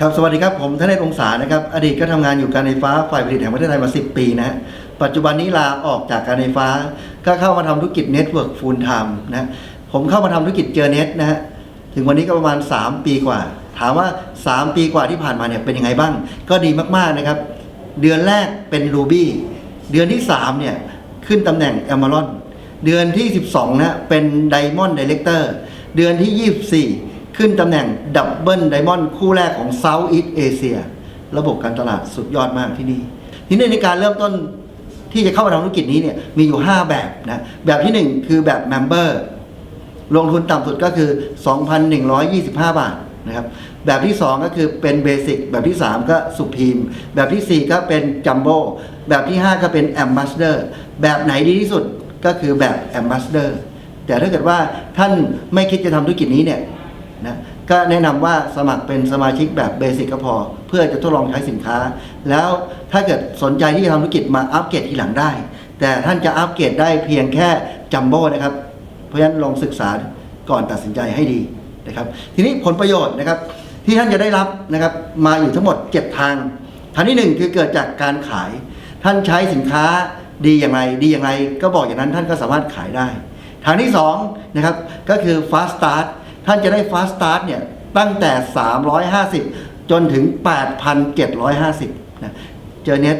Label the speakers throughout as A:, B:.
A: ครับสวัสดีครับผมธเนศองศานะครับอดีตก็ทำงานอยู่การไฟฟ้าฝ่ายผลิตแห่งประเทศไทยมา 10 ปีนะปัจจุบันนี้ลาออกจากการไฟฟ้า ก็เข้ามาทำธุรกิจเน็ตเวิร์กฟูลไทม์นะผมเข้ามาทำธุรกิจเจอเน็ตนะฮะถึงวันนี้ก็ประมาณ 3 ปีกว่า ถามว่า 3 ปีกว่าที่ผ่านมาเนี่ยเป็นยังไงบ้าง ก็ดีมากๆนะครับ เดือนแรกเป็น Ruby เดือนที่3เนี่ยขึ้นตำแหน่ง a m a r o n เดือนที่ 12นะเป็น Diamond Director เดือนที่ 24 ขึ้นตำแหน่ง Double Diamond คู่แรกของ Southeast Asia ระบบการตลาดสุดยอดมากที่นี่ทีนี้ในการเริ่มต้นที่จะเข้ามาทำธุรกิจนี้เนี่ยมีอยู่ 5 แบบนะแบบทีหนึ่1 คือแบบ Member ลงทุนต่ำสุดก็คือ 2,125 บาทนะครับแบบที่ 2 ก็คือเป็นเบสิกแบบที่ 3 ก็สุพีมแบบทีสี่4 ก็เป็นจัมโบ้แบบที่ 5 ก็เป็นแอมบ s สเดอร์แบบไหนดีที่สุดก็คือแบบแอมบ s สเดอร์แต่ถ้าเกิดว่าท่านไม่คิดจะทำธุรกิจนี้เนี่ย นะก็แนะนำว่าสมัครเป็นสมาชิกแบบเบสิกก็พอ เพื่อจะทดลองใช้สินค้า แล้วถ้าเกิดสนใจที่จะทำธุรกิจมาอัปเกรดทีหลังได้ แต่ท่านจะอัปเกรดได้เพียงแค่จัมโบ้นะครับ เพราะฉะนั้นลองศึกษาก่อนตัดสินใจให้ดีนะครับ ทีนี้ผลประโยชน์นะครับ ที่ท่านจะได้รับนะครับมาอยู่ทั้งหมด 7 ทางทางที่ 1 คือเกิดจากการขาย ท่านใช้สินค้าดีอย่างไรดีอย่างไร ก็บอกอย่างนั้นท่านก็สามารถขายได้ ทางที่2นะครับก็คือ fast start ท่านจะได้ fast start เนี่ยตั้งแต่ 350 จนถึง 8,750นะเจอเน็ต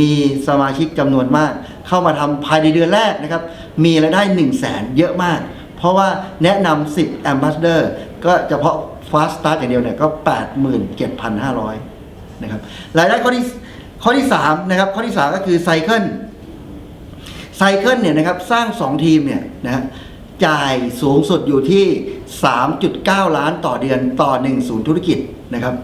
A: มีสมาชิกจำนวนมาก เข้ามาทำภายในเดือนแรกนะครับ มีรายได้ 1 0 0 0 0แสนเยอะมาก เพราะว่าแนะนำ10 ambassador ก็เฉพาะ fast start อย่างเดียวเนี่ยก็ 87,500นะครับรายได้ข้อที่ข้อที่3นะครับข้อที่ 3 ก็คือไซเคิลไซเคิลเนี่ยนะครับสร้าง 2 ทีมเนี่ยนะฮะ จ่ายสูงสุดอยู่ที่ 3.9 ล้านต่อเดือนต่อ1ศูนย์ธุรกิจนะครับ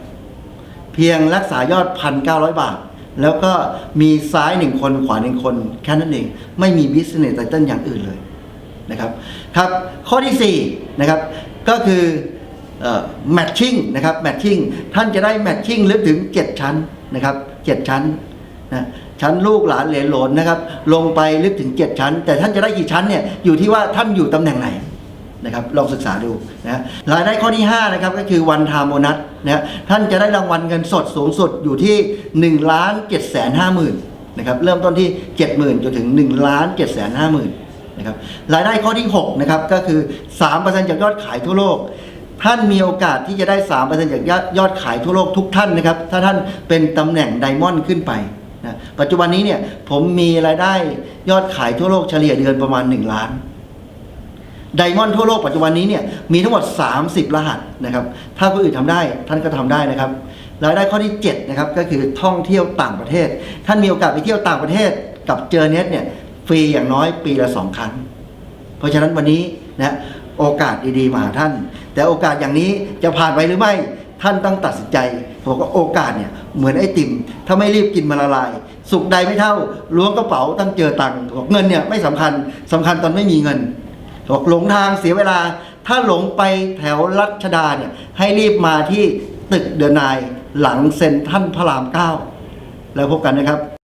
A: เพียงรักษายอด 1,900 บาท แล้วก็มีซ้าย1คนขวา1คนแค่นั้นเอง ไม่มีบิสเนสไตเติลอย่างอื่นเลยนะครับครับ ข้อที่4นะครับก็คือแมทชิ่งนะครับแมทชิ่งท่านจะได้แมทชิ่งลึกถึง 7 ชั้นนะครับ 7 ชั้นนะ ชั้นลูกหลานเหลนโหลนนะครับ ลงไปลึกถึง 7 ชั้น แต่ท่านจะได้กี่ชั้นเนี่ยอยู่ที่ว่าท่านอยู่ตำแหน่งไหนนะครับลองศึกษาดูนะรายได้ข้อที่5นะครับก็คือวันทามโบนัสนะท่านจะได้รางวัลเงินสดสูงสุดอยู่ที่1ล้าน7แสน5หมื่นนะครับเริ่มต้นที่ 70,000จนถึง1ล้าน7แสน5หมื่นนะครับรายได้ข้อที่6นะครับก็คือ 3%จากยอดขายทั่วโลก ท่านมีโอกาสที่จะได้ 3%จากยอดยอดขายทั่วโลกทุกท่านนะครับถ้าท่านเป็นตำแหน่งไดมอนด์ขึ้นไป นะปัจจุบันนี้เนี่ยผมมีรายได้ยอดขายทั่วโลกเฉลี่ยเดือนประมาณ 1 ล้านไดมอนด์ทั่วโลกปัจจุบันนี้เนี่ยมีทั้งหมด 30 รหัสนะครับ ถ้าคนอื่นทำได้ท่านก็ทำได้นะครับรายได้ข้อที่7นะครับก็คือท่องเที่ยวต่างประเทศ ท่านมีโอกาสไปเที่ยวต่างประเทศกับเจอเน็ตเนี่ยฟรีอย่างน้อยปีละ 2 ครั้ง เพราะฉะนั้นวันนี้นะโอกาสดีๆมาท่าน แต่โอกาสอย่างนี้จะผ่านไปหรือไม่ ท่านต้องตัดสินใจบอกว่าโอกาสเนี่ยเหมือนไอติม ถ้าไม่รีบกินมันละลาย สุขใดไม่เท่าล้วงกระเป๋าตั้งเจอตังค์บอกเงินเนี่ยไม่สำคัญสำคัญตอนไม่มีเงินบอกหลงทางเสียเวลา ถ้าหลงไปแถวรัชดาเนี่ยให้รีบมาที่ตึกเดอะนายหลังเซ็นท่านพระรามเก้าแล้วพบกันนะครับ